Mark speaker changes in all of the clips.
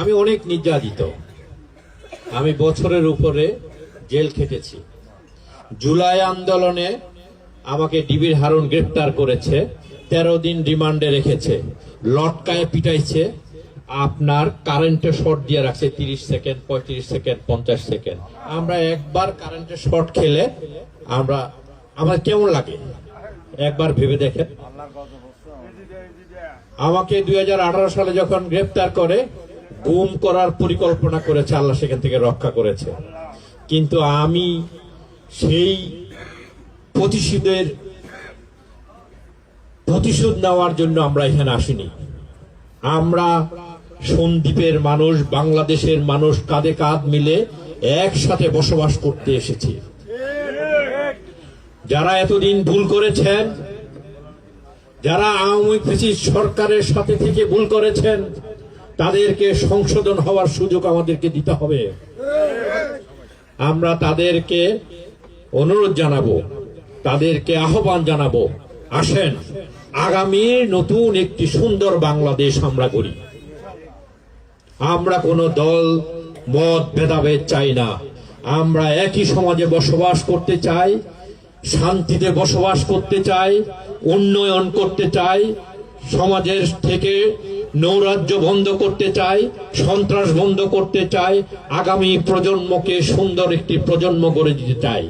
Speaker 1: আমি অনেক নির্যাতিত। আমি বছরের উপরে জেল খেটেছি। জুলাই আন্দোলনে আমাকে ডিবির হারুন গ্রেপ্তার করেছে, তেরো দিন রিমান্ডে রেখেছে, লটকায় পিটাইছে, আপনার কারেন্টে শর্ট দিয়ে রাখছে তিরিশ সেকেন্ড, পঁয়ত্রিশ সেকেন্ড, পঞ্চাশ সেকেন্ড। আমরা একবার কারেন্টে শর্ট খেলে আমরা আমার কেমন লাগে? একবার ভেবে দেখেন। আমাকে দুই হাজার আঠারো সালে যখন গ্রেপ্তার করে গুম করার পরিকল্পনা করেছে, আল্লাহ সেখান থেকে রক্ষা করেছে। কিন্তু আমি সেই প্রতিশোধের প্রতিশোধ নেওয়ার জন্য আমরা এখানে আসিনি। আমরা সন্দ্বীপের মানুষ, বাংলাদেশের মানুষ কাঁধে কাঁধ মিলে একসাথে বসবাস করতে এসেছি। যারা এতদিন ভুল করেছেন, যারা আওয়ামী সরকারের সাথে থেকে ভুল করেছেন তাদেরকে সংশোধন হওয়ার সুযোগ আমাদেরকে দিতে হবে। আমরা তাদেরকে অনুরোধ জানাব, তাদেরকে আহ্বান জানাব, আসেন, আগামী নতুন একটি সুন্দর বাংলাদেশ আমরা করি। আমরা কোনো দল, মত, ভেদাভেদ চাই না। আমরা একই সমাজে বসবাস করতে চাই, শান্তিতে বসবাস করতে চাই, উন্নয়ন করতে চাই, সমাজের থেকে নৈরাজ্য বন্ধ করতে চাই সন্ত্রাস বন্ধ করতে চাই আগামী প্রজন্মকে সুন্দর একটি প্রজন্ম গড়ে দিতে চাই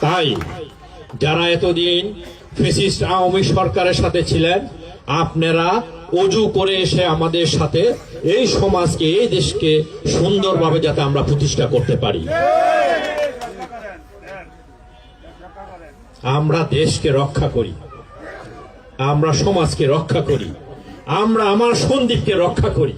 Speaker 1: তাই যারা এতদিন ফেসিস্ট আওয়ামী সরকারের সাথে ছিলেন, আপনারা অজু করে এসে আমাদের সাথে এই সমাজকে, এই দেশকে সুন্দরভাবে যাতে আমরা প্রতিষ্ঠা করতে পারি। আমরা দেশকে রক্ষা করি। আমরা সমাজকে রক্ষা করি। আমরা আমার সন্দীপকে রক্ষা করি।